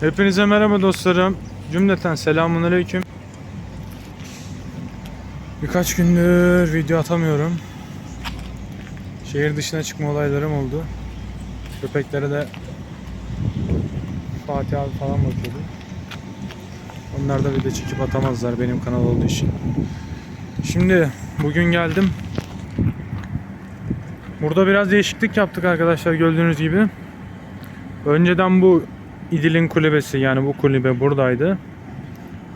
Hepinize merhaba dostlarım. Cümleten selamun aleyküm. Birkaç gündür video atamıyorum. Şehir dışına çıkma olaylarım oldu. Köpeklere de Fatih abi falan bakıyordu. Onlar da video çekip atamazlar benim kanal olduğu için. Şimdi bugün geldim. Burada biraz değişiklik yaptık arkadaşlar gördüğünüz gibi. Önceden bu İdil'in kulübesi yani bu kulübe buradaydı.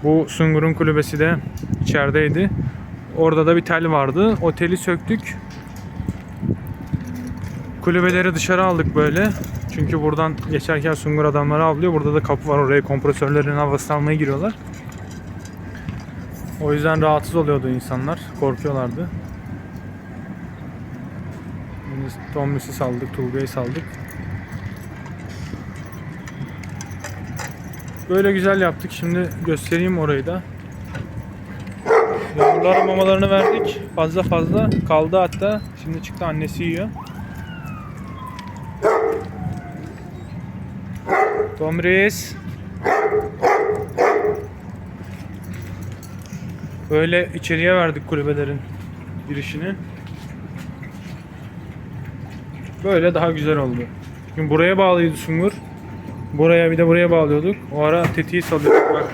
Bu Sungur'un kulübesi de içerideydi. Orada da bir tel vardı. O teli söktük. Kulübeleri dışarı aldık böyle. Çünkü buradan geçerken Sungur adamları avlıyor. Burada da kapı var. Oraya kompresörlerin havasını almaya giriyorlar. O yüzden rahatsız oluyordu insanlar. Korkuyorlardı. Tommy'si saldık, Tulga'yı saldık. Böyle güzel yaptık. Şimdi göstereyim orayı da. Yavrulara mamalarını verdik. Fazla fazla kaldı hatta. Şimdi çıktı annesi yiyor. Tom Reis. Böyle içeriye verdik kulübelerin girişini. Böyle daha güzel oldu. Çünkü buraya bağlıydı Sungur. Buraya bir de buraya bağlıyorduk. O ara tetiği salıyorduk bak.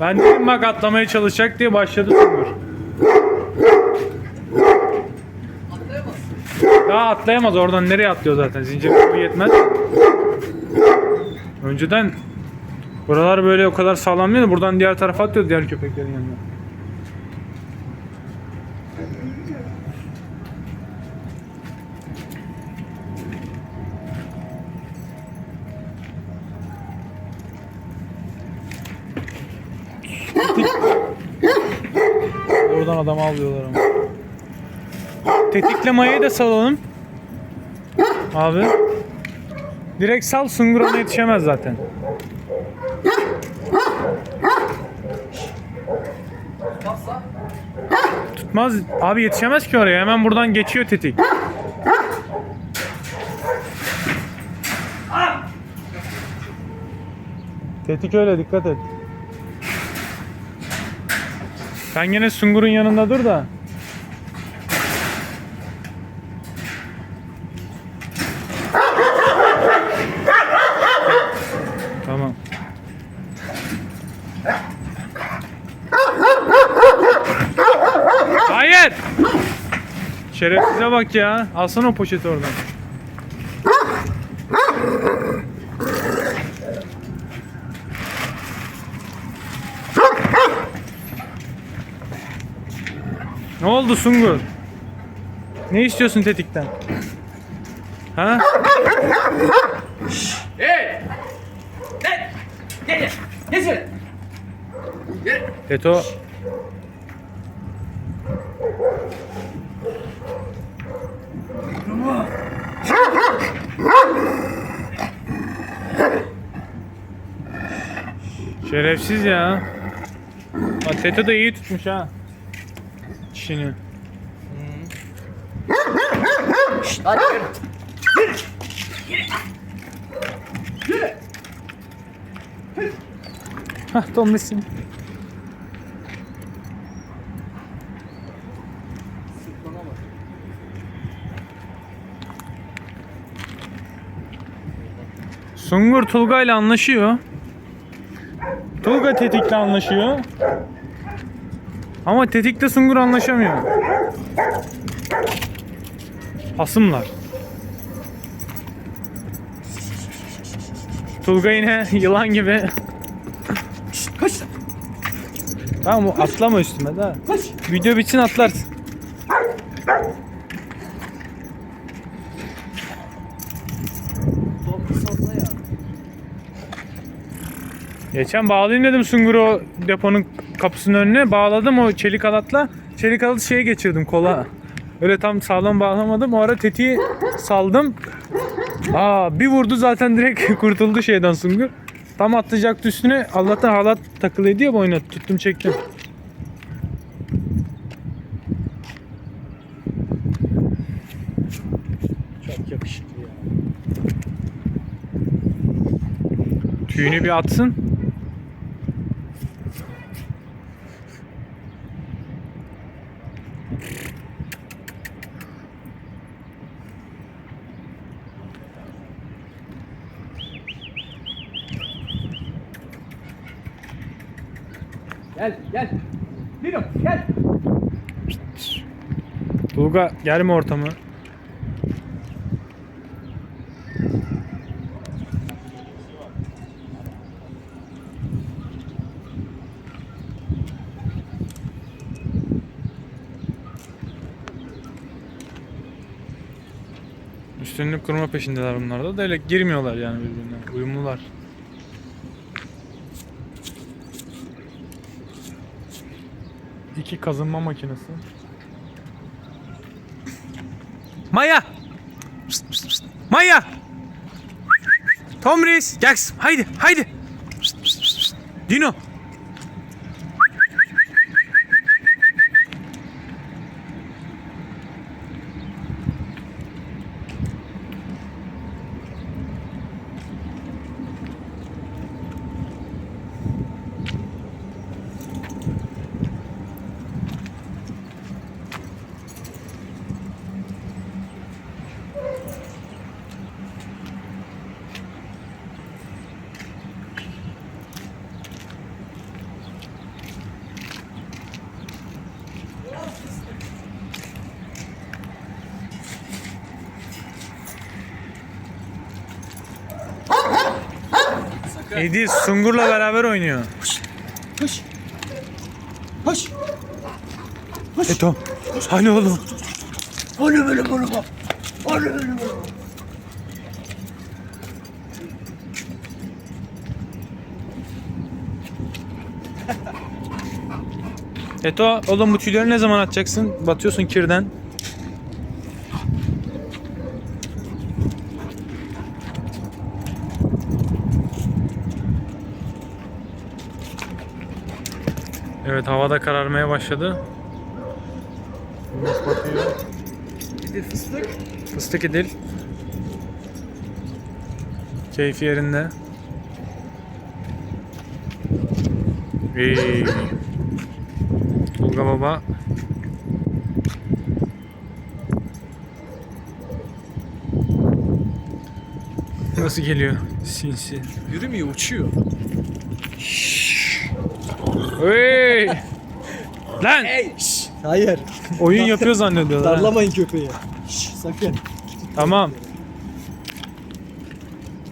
Ben dedim bak atlamaya çalışacak diye başladı Sungur. Daha atlayamaz oradan nereye atlıyor zaten zincir kapı yetmez. Önceden buralar böyle o kadar sağlam değil de buradan diğer tarafa atlıyor diğer köpeklerin yanına. Oradan adamı alıyorlar ama. Tetikle mayayı da salalım. Abi. Direkt sal sungur ona yetişemez zaten. Tutmaz. Abi yetişemez ki oraya. Hemen buradan geçiyor tetik. Tetik öyle dikkat et. Sen gene Sungur'un yanında dur da. Tamam. Hayır. Şerefsize bak ya. Alsana o poşeti oradan. Oldu Sungur? Ne istiyorsun tetikten? Ha? Hey! Gel! Gel gel! Şöyle! Gel! Teto. Şerefsiz ya. Ha, Teto da iyi tutmuş ha. Çişini. Hadi yürü! Hah donmuşsun. Sungur Tulga ile anlaşıyor. Tulga tetikle anlaşıyor. Ama tetikte Sungur anlaşamıyor. Hasımlar. Tulga yine yılan gibi. Koş! Tamam o atlama üstüme daha. Koş! Video bitsin atlarsın. Geçen bağlayayım dedim Sungur'u deponun kapısının önüne. Bağladım o çelik halatla. Çelik halatı şeye geçirdim kola. Öyle tam sağlam bağlamadım. O ara tetiği saldım. Aa bir vurdu zaten direkt kurtuldu şeyden Sungur. Tam atlayacaktı üstüne. Allah'tan halat takılıydı ya boyuna. Tuttum çektim. Çok yakışıklı ya. Tüyünü bir atsın. Gel gel. Dino gel. Tolga gelme ortamı. Üstünlük kurma peşindeler bunlar da. da öyle girmiyorlar yani birbirine. Uyumlular. İki kazınma makinesi. Maya! Pıst, pıst, pıst. Maya! Tom Reis, Jax, haydi, haydi. Pıst, pıst, pıst. Dino. Edi Sungur'la beraber oynuyor. Koş. Koş. E Tom. Hani oğlum? Onu böyle bunu bak. Onu böyle bunu bak. Eto oğlum bu tüyleri ne zaman atacaksın? Batıyorsun kirden. Evet havada kararmaya başladı. Güneş batıyor. Bir de fıstık. Fıstık idil. Keyfi yerinde. İyi. Tolga baba. Nasıl geliyor? Sinsi. Yürümüyor uçuyor. Hey! Lan! Hey. Şşş. Hayır. Oyun yapıyor zannediyorlar. Darlamayın köpeği. Şşş, sakın. Tamam.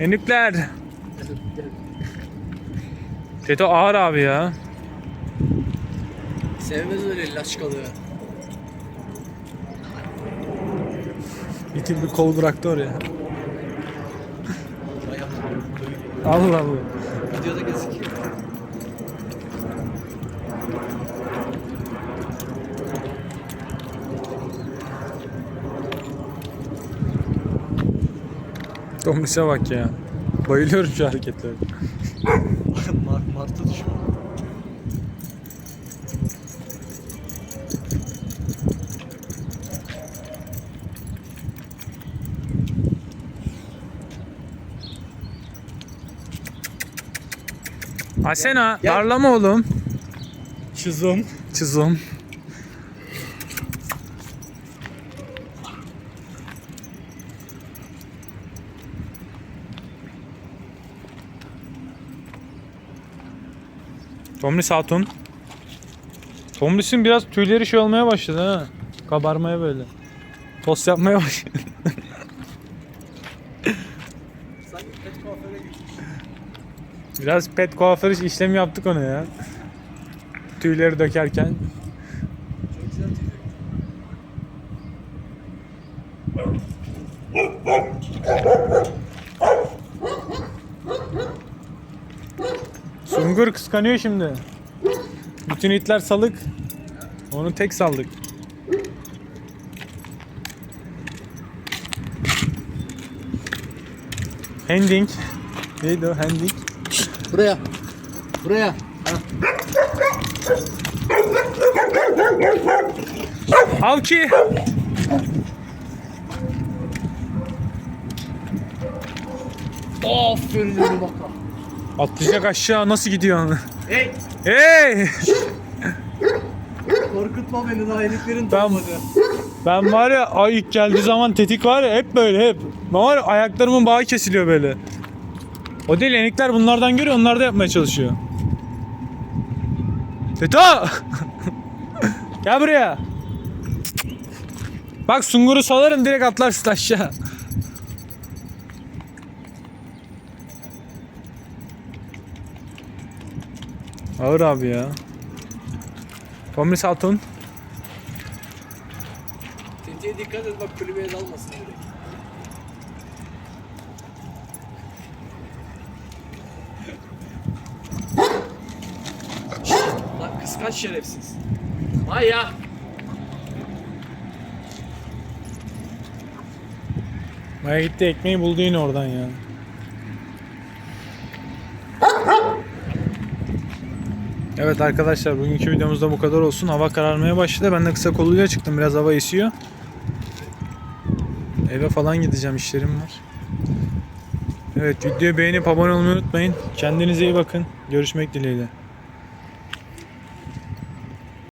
Enükler. Teto ağır abi ya. Sevmez öyle laçkalığı. İtil bir kol bıraktı oraya. Allah Allah. Videoda gözüküyor. Tombiş'e bak ya. Bayılıyorum şu hareketlere. Mart, Mart'a düşüyor. Asena, darlama oğlum. Çizim. Çizim. Tomris Hatun. Tomris'in biraz tüyleri şey olmaya başladı ha. Kabarmaya böyle. Tost yapmaya başladı. Biraz pet kuaför işlemi yaptık ona ya. Tüyleri dökerken. Çok güzel tüy. Sungur kıskanıyor şimdi. Bütün itler salık. Onu tek saldık. Handing. Neydi o handing? Buraya. Buraya. Alki. Aferin öyle baka. Atlayacak aşağı nasıl gidiyor? Hey! hey! Korkutma beni daha eliklerin Ben- dolmadı. Ben var ya ay ilk geldiği zaman tetik var ya hep böyle hep. Ben var ya ayaklarımın bağı kesiliyor böyle. O değil enikler bunlardan görüyor onlar da yapmaya çalışıyor. Teto! Gel buraya. Bak sunguru salarım direkt atlarsın aşağı. Ağır abi ya. Komm Hatun. Tetiğe dikkat et bak kulübeye dalmasın direkt. Lan kıskanç şerefsiz. Vay ya. Maya gitti ekmeği buldu yine oradan ya. Evet arkadaşlar bugünkü videomuzda bu kadar olsun. Hava kararmaya başladı. Ben de kısa kolluyla çıktım. Biraz hava esiyor. Eve falan gideceğim. işlerim var. Evet videoyu beğenip abone olmayı unutmayın. Kendinize iyi bakın. Görüşmek dileğiyle.